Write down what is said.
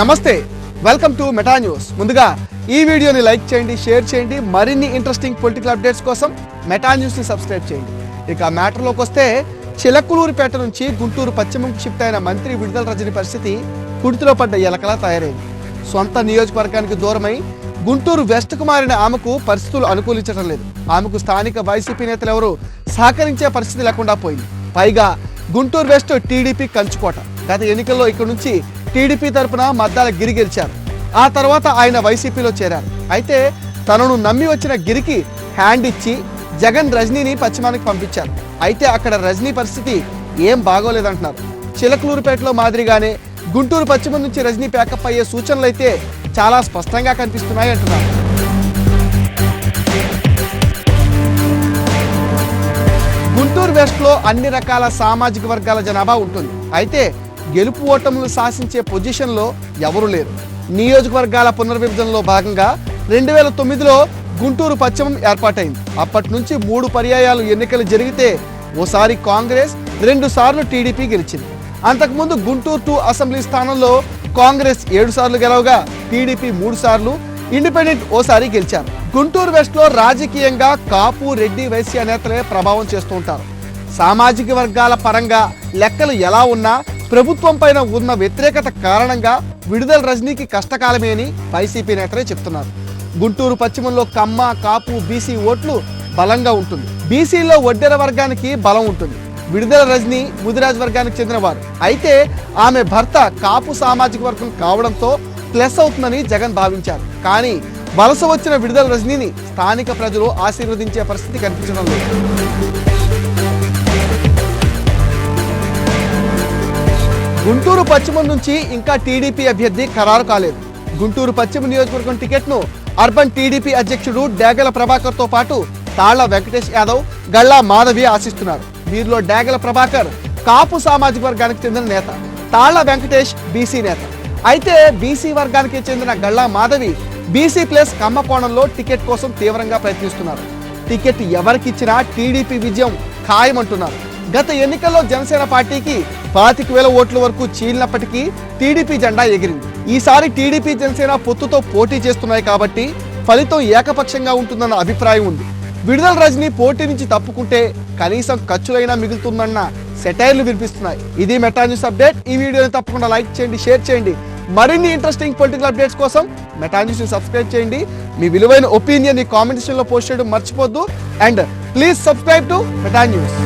నమస్తే welcome to Meta news ముందుగా ఈ వీడియోని లైక్ చేయండి షేర్ చేయండి మరిన్ని ఇంట్రెస్టింగ్ పొలిటికల్ అప్డేట్స్ కోసం మెటా న్యూస్ని సబ్స్క్రైబ్ చేయండి. ఇక మ్యాటర్లోకి వస్తే చిలకులూరుపేట నుంచి గుంటూరు పశ్చిమకు షిఫ్ట్ అయిన మంత్రి విడుదల రజని పరిస్థితి కుడితిలో పడ్డ ఎలకలా తయారైంది. సొంత నియోజకవర్గానికి దూరమై గుంటూరు వెస్ట్కు మారిన ఆమెకు పరిస్థితులు అనుకూలించడం లేదు. ఆమెకు స్థానిక వైసీపీ నేతలు ఎవరు సహకరించే పరిస్థితి లేకుండా పోయింది. పైగా గుంటూరు వెస్ట్ టీడీపీ కంచుకోట. గత ఎన్నికల్లో ఇక్కడ నుంచి టీడీపీ తరపున మద్దాల గిరి గెలిచారు. ఆ తర్వాత ఆయన వైసీపీలో చేరారు. అయితే తనను నమ్మి వచ్చిన గిరికి హ్యాండ్ ఇచ్చి జగన్ రజనీని పశ్చిమానికి పంపించారు. అయితే అక్కడ రజనీ పరిస్థితి ఏం బాగోలేదంటున్నారు. చిలకలూరుపేటలో మాదిరిగానే గుంటూరు పశ్చిమ నుంచి రజనీ ప్యాకప్ అయ్యే సూచనలు అయితే చాలా స్పష్టంగా కనిపిస్తున్నాయి అంటున్నారు. గుంటూరు వెస్ట్లో అన్ని రకాల సామాజిక వర్గాల జనాభా ఉంటుంది. అయితే గెలుపు ఓటములు శాసించే పొజిషన్లో ఎవరు లేరు. నియోజకవర్గాల పునర్విభజనలో భాగంగా రెండు వేల తొమ్మిదిలో గుంటూరు పశ్చిమం ఏర్పాటైంది. అప్పటి నుంచి మూడు పర్యాయాలు ఎన్నికలు జరిగితే ఓసారి కాంగ్రెస్ రెండు సార్లు టీడీపీ గెలిచింది. అంతకుముందు గుంటూరు టూ అసెంబ్లీ స్థానంలో కాంగ్రెస్ ఏడు సార్లు గెలవగా టీడీపీ మూడు సార్లు ఇండిపెండెంట్ ఓసారి గెలిచారు. గుంటూరు వెస్ట్లో రాజకీయంగా కాపు రెడ్డి వైశ్య నేతలే ప్రభావం చేస్తూ ఉంటారు. సామాజిక వర్గాల పరంగా లెక్కలు ఎలా ఉన్నా ప్రభుత్వం పైన ఉన్న వ్యతిరేకత కారణంగా విడుదల రజనీకి కష్టకాలమే అని వైసీపీ నేతలే చెప్తున్నారు. గుంటూరు పశ్చిమంలో కమ్మ కాపు బీసీ ఓట్లు బలంగా ఉంటుంది. బీసీలో వడ్డెర వర్గానికి బలం ఉంటుంది. విడుదల రజనీ ముదిరాజ్ వర్గానికి చెందినవారు. అయితే ఆమె భర్త కాపు సామాజిక వర్గం కావడంతో ప్లస్ అవుతుందని జగన్ భావించారు. కానీ వలస వచ్చిన విడుదల రజనీని స్థానిక ప్రజలు ఆశీర్వదించే పరిస్థితి కనిపించడం లేదు. గుంటూరు పశ్చిమ నుంచి ఇంకా టీడీపీ అభ్యర్థి ఖరారు కాలేదు. గుంటూరు పశ్చిమ నియోజకవర్గం టికెట్ను అర్బన్ టీడీపీ అధ్యక్షుడు డేగల ప్రభాకర్తో పాటు తాళ్ళ వెంకటేష్ యాదవ్ గల్లా మాధవి ఆశిస్తున్నారు. వీరిలో డేగల ప్రభాకర్ కాపు సామాజిక వర్గానికి చెందిన నేత తాళ్ళ వెంకటేష్ బీసీ నేత. అయితే బీసీ వర్గానికి చెందిన గల్లా మాధవి బీసీ ప్లస్ కమ్మకోణంలో టికెట్ కోసం తీవ్రంగా ప్రయత్నిస్తున్నారు. టికెట్ ఎవరికిచ్చినా టీడీపీ విజయం ఖాయమంటున్నారు. గత ఎన్నికల్లో జనసేన పార్టీకి పాతిక వేల ఓట్ల వరకు చీలినప్పటికీ టీడీపీ జెండా ఎగిరింది. ఈసారి టీడీపీ జనసేన పొత్తుతో పోటీ చేస్తున్నాయి కాబట్టి ఫలితం ఏకపక్షంగా ఉంటుందన్న అభిప్రాయం ఉంది. విడుదల రజని పోటీ నుంచి తప్పుకుంటే కనీసం ఖర్చులైనా మిగులుతుందన్న సెటైర్లు వినిపిస్తున్నాయి. ఇది మెటా న్యూస్ అప్డేట్. ఈ వీడియోని తప్పకుండా లైక్ చేయండి షేర్ చేయండి. మరిన్ని ఇంట్రెస్టింగ్ పొలిటికల్ అప్డేట్స్ కోసం మెటా న్యూస్ సబ్స్క్రైబ్ చేయండి. మీ విలువైన ఒపీనియన్ ఈ కామెంట్ సెక్షన్ పోస్ట్ చేయడం మర్చిపోద్దు and please subscribe to Meta news